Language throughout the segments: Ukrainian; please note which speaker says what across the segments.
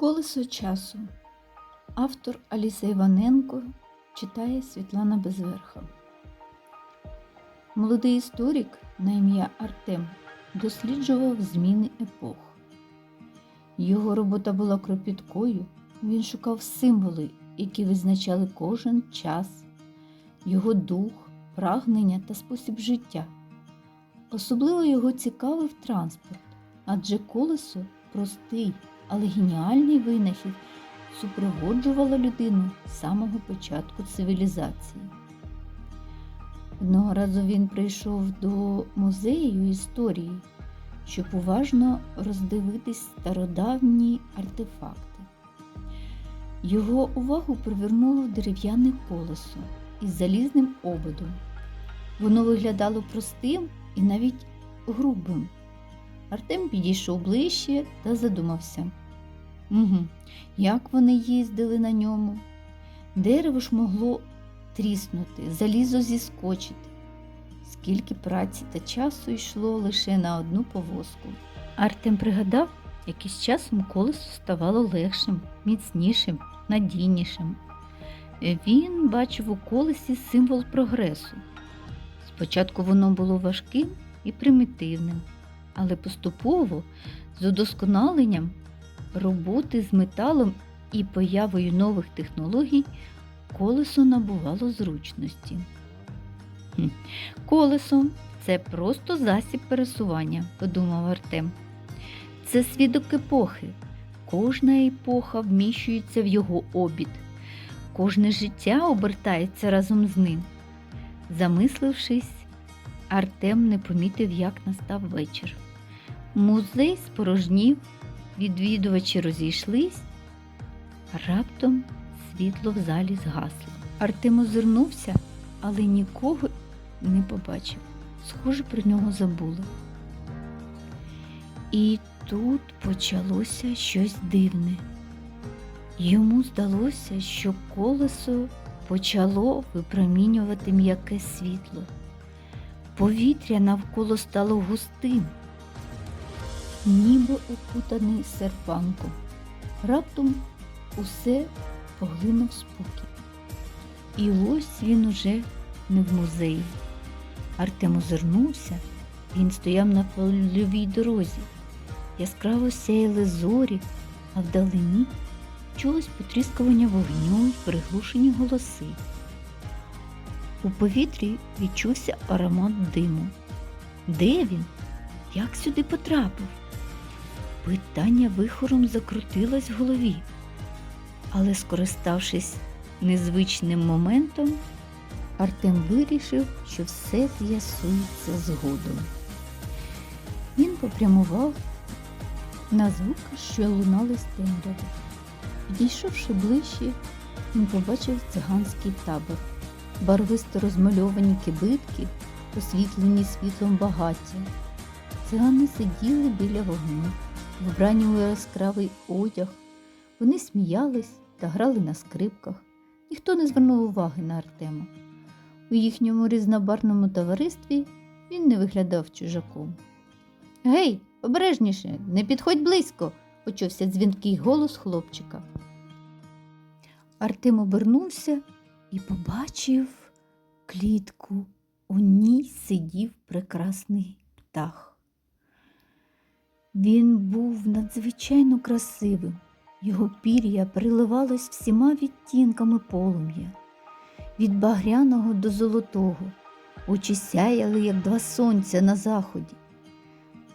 Speaker 1: Колесо часу. Автор Аліса Іваненко читає Світлана Безверха. Молодий історик на ім'я Артем досліджував зміни епох. Його робота була кропіткою, він шукав символи, які визначали кожен час, його дух, прагнення та спосіб життя. Особливо його цікавив транспорт, адже колесо простий, але геніальний винахід супроводжувало людину з самого початку цивілізації. Одного разу він прийшов до музею історії, щоб уважно роздивитись стародавні артефакти. Його увагу привернуло дерев'яне колесо із залізним ободом. Воно виглядало простим і навіть грубим. Артем підійшов ближче та задумався. Угу, як вони їздили на ньому? Дерево ж могло тріснути, залізо зіскочити. Скільки праці та часу йшло лише на одну повозку. Артем пригадав, як із часом колесо ставало легшим, міцнішим, надійнішим. Він бачив у колесі символ прогресу. Спочатку воно було важким і примітивним, але поступово з удосконаленням роботи з металом і появою нових технологій колесо набувало зручності. Колесо це просто засіб пересування, подумав Артем. Це свідок епохи. Кожна епоха вміщується в його обід, кожне життя обертається разом з ним. Замислившись, Артем не помітив, як настав вечір. Музей спорожнів, відвідувачі розійшлись, раптом світло в залі згасло. Артем озирнувся, але нікого не побачив. Схоже, про нього забули. І тут почалося щось дивне. Йому здалося, що колесо почало випромінювати м'яке світло. Повітря навколо стало густим, ніби окутаний серпанком. Раптом усе поглинув спокій. І ось він уже не в музеї. Артем озирнувся, він стояв на польовій дорозі. Яскраво сяяли зорі, а вдалині чулось потріскування вогню й приглушені голоси. У повітрі відчувся аромат диму. Де він? Як сюди потрапив? Питання вихором закрутилось в голові, але, скориставшись незвичним моментом, Артем вирішив, що все з'ясується згодом. Він попрямував на звуки, що лунали з. Підійшовши ближче, він побачив циганський табор, барвисто розмальовані кибитки, освітлені світлом багаття. Цигани сиділи біля вогню, вбрані яскравий одяг. Вони сміялись та грали на скрипках. Ніхто не звернув уваги на Артема. У їхньому різнобарному товаристві він не виглядав чужаком. Гей, обережніше, не підходь близько, почувся дзвінкий голос хлопчика. Артем обернувся і побачив клітку. У ній сидів прекрасний птах. Він був надзвичайно красивим, його пір'я переливалось всіма відтінками полум'я, від багряного до золотого, очі сяяли, як два сонця на заході.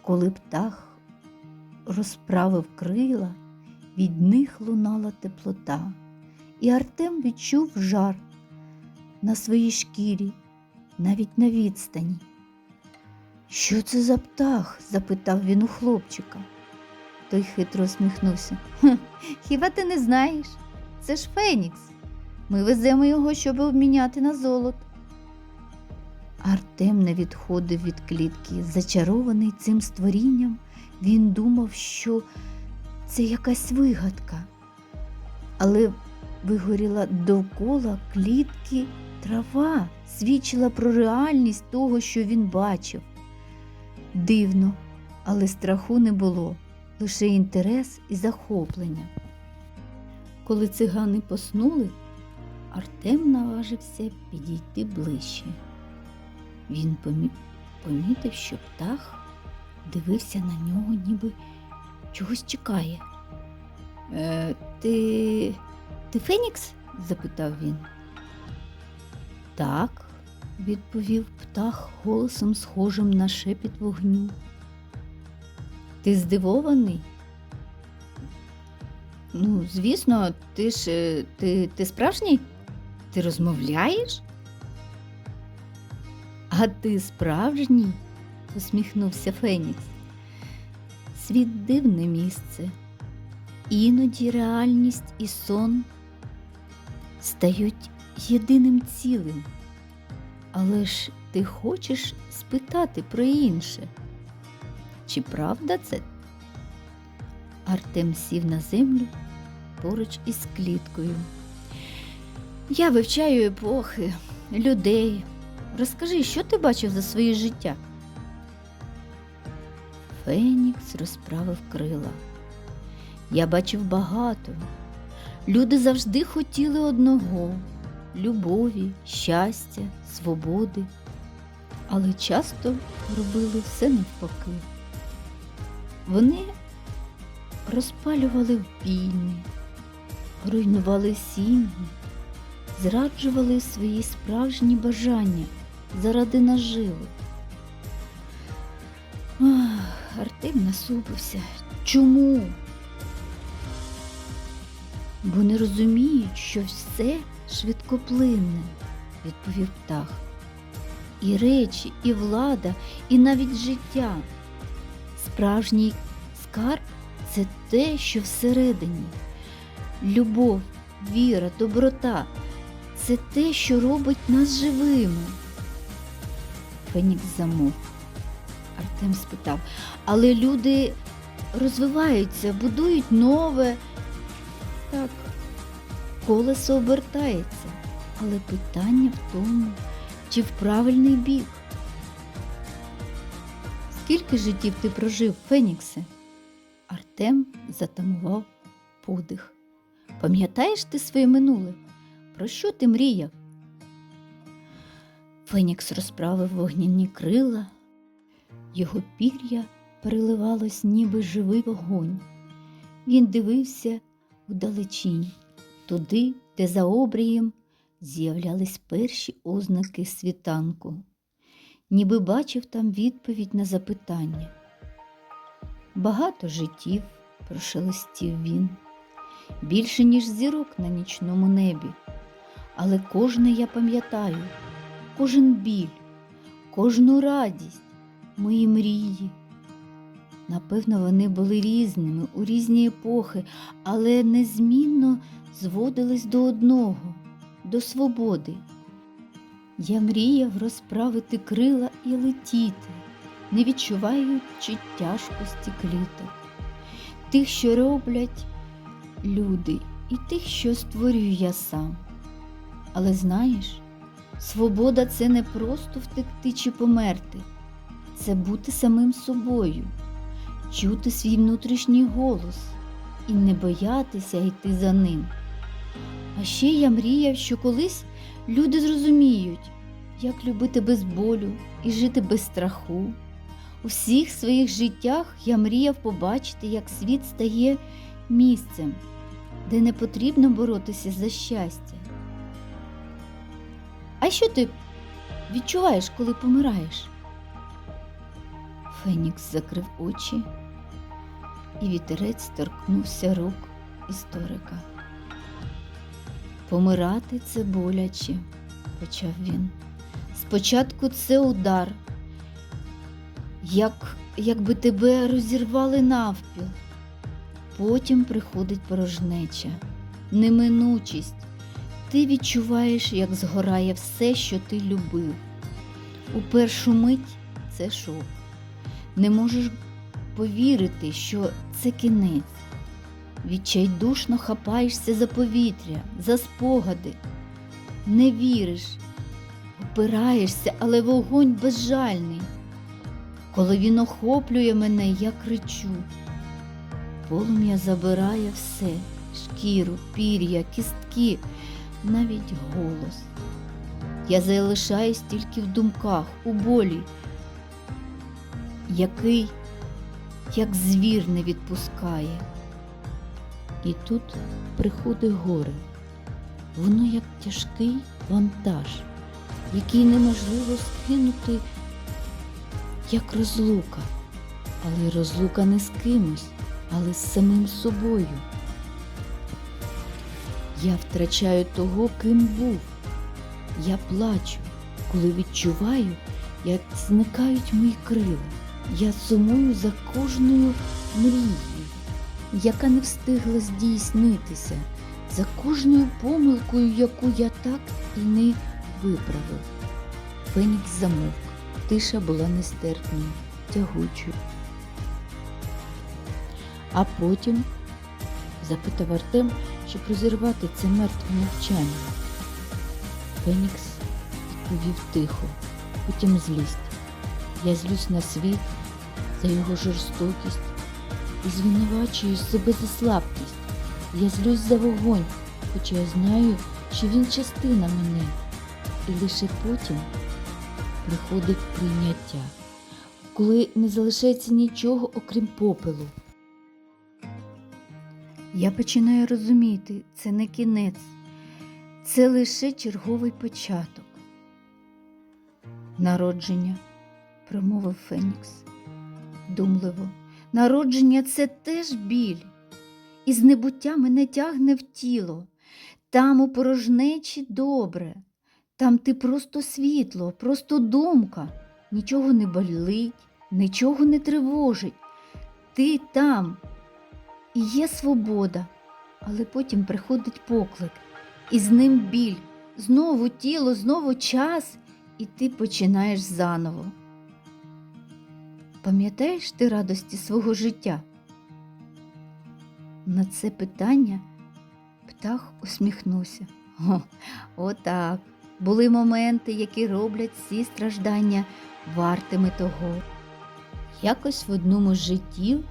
Speaker 1: Коли птах розправив крила, від них лунала теплота, і Артем відчув жар на своїй шкірі, навіть на відстані. Що це за птах? запитав він у хлопчика. Той хитро усміхнувся. Хіба ти не знаєш? Це ж Фенікс. Ми веземо його, щоб обміняти на золото. Артем не відходив від клітки. Зачарований цим створінням, він думав, що це якась вигадка. Але вигоріла довкола клітки трава, свідчила про реальність того, що він бачив. Дивно, але страху не було, лише інтерес і захоплення. Коли цигани поснули, Артем наважився підійти ближче. Він помі- помітив, що птах дивився на нього, ніби чогось чекає. Е, ти. ти Фенікс? запитав він. Так, відповів птах голосом схожим на шепіт вогню. Ти здивований? Ну, звісно, ти ж е, ти, ти справжній? Ти розмовляєш? А ти справжній? усміхнувся Фенікс. Світ дивне місце. Іноді реальність і сон стають єдиним цілим. Але ж ти хочеш спитати про інше. Чи правда це? Артем сів на землю поруч із кліткою. Я вивчаю епохи, людей. Розкажи, що ти бачив за своє життя? Фенікс розправив крила. Я бачив багато. Люди завжди хотіли одного любові, щастя, свободи, але часто робили все навпаки. Вони розпалювали війни, руйнували сім'ї, зраджували свої справжні бажання заради наживи. Ах, Артем насупився. Чому? Бо не розуміють, що все швидкоплинне, відповів птах. І речі, і влада, і навіть життя. Справжній скарб це те, що всередині. Любов, віра, доброта це те, що робить нас живими. Фенікс замовк. Артем спитав, але люди розвиваються, будують нове. Так, колесо обертається, але питання в тому, чи в правильний бік. Скільки життів ти прожив, Феніксе? Артем затамував подих. Пам'ятаєш ти своє минуле? Про що ти мріяв? Фенікс розправив вогняні крила, його пір'я переливалось, ніби живий вогонь. Він дивився вдалечінь, туди, де за обрієм з'являлись перші ознаки світанку, ніби бачив там відповідь на запитання. Багато життів прошелестів він, більше, ніж зірок на нічному небі, але кожне я пам'ятаю, кожен біль, кожну радість, мої мрії. Напевно, вони були різними у різні епохи, але незмінно зводились до одного, до свободи. Я мріяв розправити крила і летіти, не відчуваючи тяжкості кліток, тих, що роблять люди, і тих, що створюю я сам. Але знаєш, свобода це не просто втекти чи померти, це бути самим собою чути свій внутрішній голос і не боятися йти за ним. А ще я мріяв, що колись люди зрозуміють, як любити без болю і жити без страху. У всіх своїх життях я мріяв побачити, як світ стає місцем, де не потрібно боротися за щастя. А що ти відчуваєш, коли помираєш? Фенікс закрив очі, і вітерець торкнувся рук історика. Помирати це боляче, почав він. Спочатку це удар, як, якби тебе розірвали навпіл. Потім приходить порожнеча, неминучість. Ти відчуваєш, як згорає все, що ти любив. У першу мить це шок не можеш повірити, що це кінець. Відчайдушно хапаєшся за повітря, за спогади, не віриш, опираєшся, але вогонь безжальний. Коли він охоплює мене, я кричу. Полум'я забирає все, шкіру, пір'я, кістки, навіть голос. Я залишаюсь тільки в думках, у болі, який, як звір, не відпускає. І тут приходить горе. Воно як тяжкий вантаж, який неможливо скинути, як розлука. Але розлука не з кимось, але з самим собою. Я втрачаю того, ким був. Я плачу, коли відчуваю, як зникають мої крила. Я сумую за кожною мрією, яка не встигла здійснитися, за кожною помилкою, яку я так і не виправив. Фенікс замовк. Тиша була нестерпною, тягучою. А потім запитав Артем, щоб розірвати це мертве мовчання. Фенікс відповів тихо, потім злість. Я злюсь на світ за його жорстокість і звинувачую себе за слабкість. Я злюсь за вогонь, хоча я знаю, що він частина мене. І лише потім приходить прийняття, коли не залишається нічого, окрім попелу. Я починаю розуміти, це не кінець, це лише черговий початок. Народження, промовив Фенікс, думливо. Народження це теж біль. Із небуття мене тягне в тіло. Там у порожнечі добре. Там ти просто світло, просто думка. Нічого не болить, нічого не тривожить. Ти там. І є свобода, але потім приходить поклик, і з ним біль, знову тіло, знову час, і ти починаєш заново. Пам'ятаєш ти радості свого життя? На це питання птах усміхнувся. О, отак. Були моменти, які роблять всі страждання вартими того. Якось в одному з життів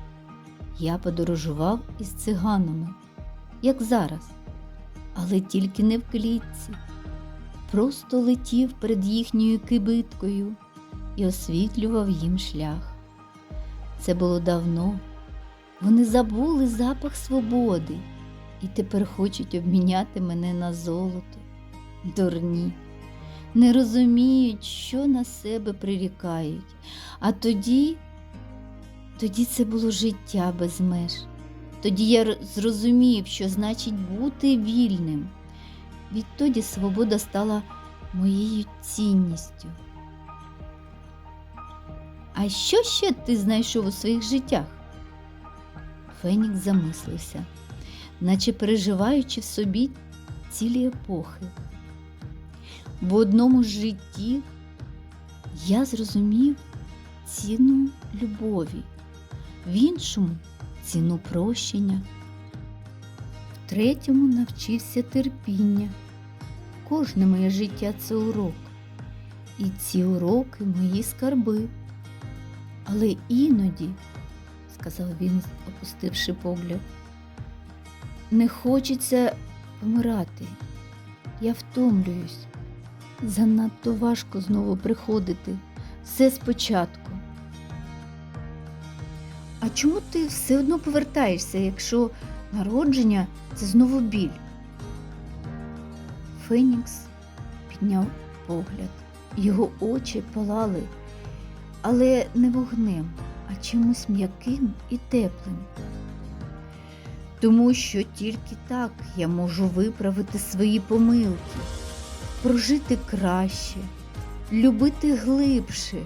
Speaker 1: я подорожував із циганами, як зараз, але тільки не в клітці. Просто летів перед їхньою кибиткою і освітлював їм шлях. Це було давно. Вони забули запах свободи і тепер хочуть обміняти мене на золото. Дурні, не розуміють, що на себе прирікають. А тоді, тоді це було життя без меж. Тоді я зрозумів, що значить бути вільним. Відтоді свобода стала моєю цінністю. А що ще ти знайшов у своїх життях? Фенікс замислився, наче переживаючи в собі цілі епохи. В одному з житті я зрозумів ціну любові, в іншому ціну прощення, в третьому навчився терпіння. Кожне моє життя це урок, і ці уроки мої скарби. Але іноді, сказав він, опустивши погляд, не хочеться помирати. Я втомлююсь. Занадто важко знову приходити. Все спочатку. А чому ти все одно повертаєшся, якщо народження це знову біль? Фенікс підняв погляд. Його очі палали, але не вогнем, а чимось м'яким і теплим. Тому що тільки так я можу виправити свої помилки, прожити краще, любити глибше,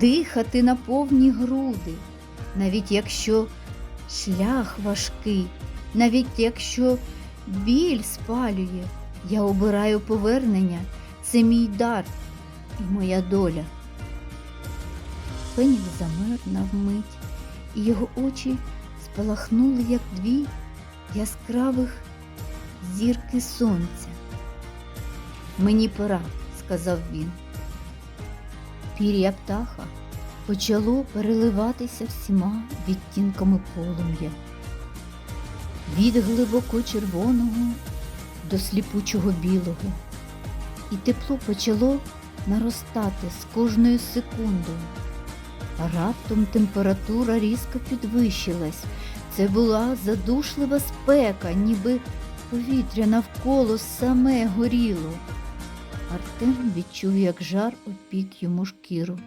Speaker 1: дихати на повні груди, навіть якщо шлях важкий, навіть якщо біль спалює, я обираю повернення, це мій дар і моя доля. Фенікс замер на вмить, і його очі спалахнули, як дві яскравих зірки сонця. Мені пора, сказав він. Пір'я птаха почало переливатися всіма відтінками полум'я. від глибоко червоного до сліпучого білого. І тепло почало наростати з кожною секундою. Раптом температура різко підвищилась. Це була задушлива спека, ніби повітря навколо саме горіло. Артем відчув, як жар опік йому шкіру,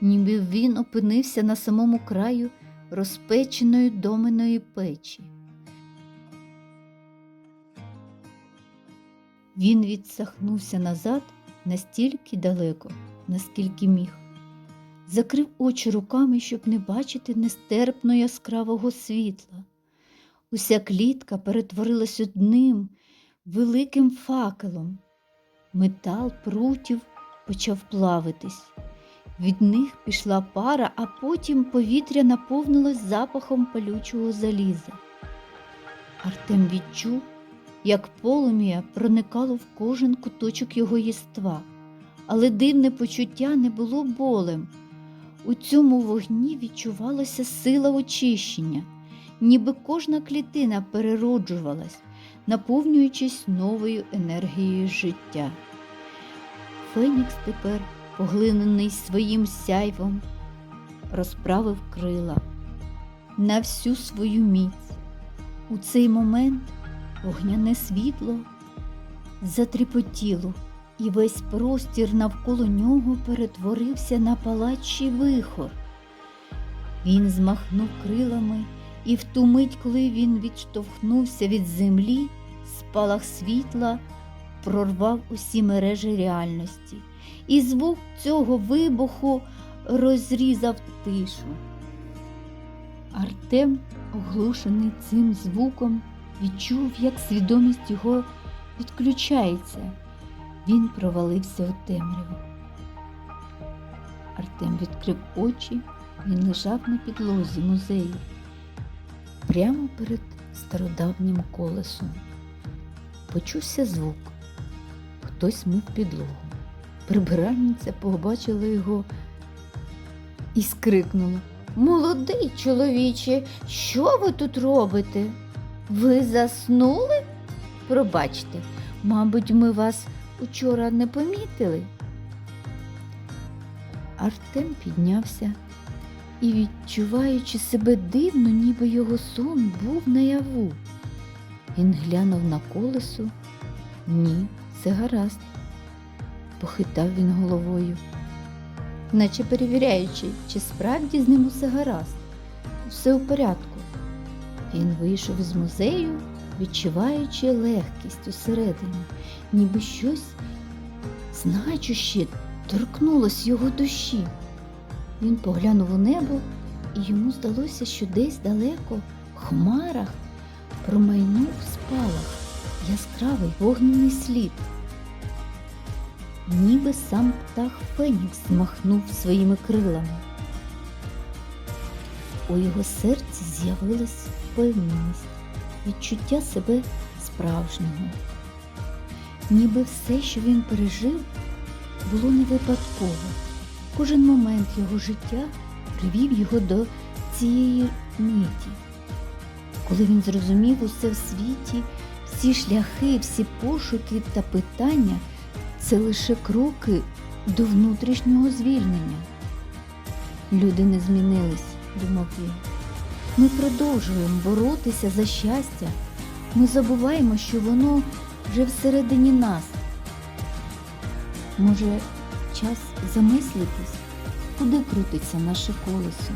Speaker 1: ніби він опинився на самому краю розпеченої доменої печі. Він відсахнувся назад настільки далеко, наскільки міг. Закрив очі руками, щоб не бачити нестерпно яскравого світла. Уся клітка перетворилась одним великим факелом. Метал прутів почав плавитись. Від них пішла пара, а потім повітря наповнилось запахом палючого заліза. Артем відчув, як полум'я проникало в кожен куточок його єства, але дивне почуття не було болем. У цьому вогні відчувалася сила очищення, ніби кожна клітина перероджувалась, наповнюючись новою енергією життя. Фенікс тепер, поглинений своїм сяйвом, розправив крила на всю свою міць. У цей момент вогняне світло затріпотіло, і весь простір навколо нього перетворився на палачий вихор. Він змахнув крилами, і в ту мить, коли він відштовхнувся від землі, спалах світла прорвав усі мережі реальності, і звук цього вибуху розрізав тишу. Артем, оглушений цим звуком, відчув, як свідомість його відключається. Він провалився у темряву. Артем відкрив очі, він лежав на підлозі музею, прямо перед стародавнім колесом. Почувся звук. Хтось мив підлогу. Прибиральниця побачила його і скрикнула. Молодий чоловіче, що ви тут робите? Ви заснули? Пробачте, мабуть, ми вас учора не помітили. Артем піднявся і, відчуваючи себе дивно, ніби його сон був наяву. Він глянув на колесо. Ні, все гаразд. Похитав він головою, наче перевіряючи, чи справді з ним усе гаразд, все у порядку. Він вийшов із музею, відчуваючи легкість усередині, ніби щось значуще торкнулось його душі. Він поглянув у небо, і йому здалося, що десь далеко, в хмарах, промайнув спалах яскравий вогняний слід. Ніби сам птах Фенікс змахнув своїми крилами. У його серці з'явилась впевненість, відчуття себе справжнього. Ніби все, що він пережив, було не випадково. Кожен момент його життя привів його до цієї миті. Коли він зрозумів усе в світі, всі шляхи, всі пошуки та питання це лише кроки до внутрішнього звільнення. Люди не змінились, думав він. Ми продовжуємо боротися за щастя. Ми забуваємо, що воно вже всередині нас. Може, час замислитись, куди крутиться наше колесо?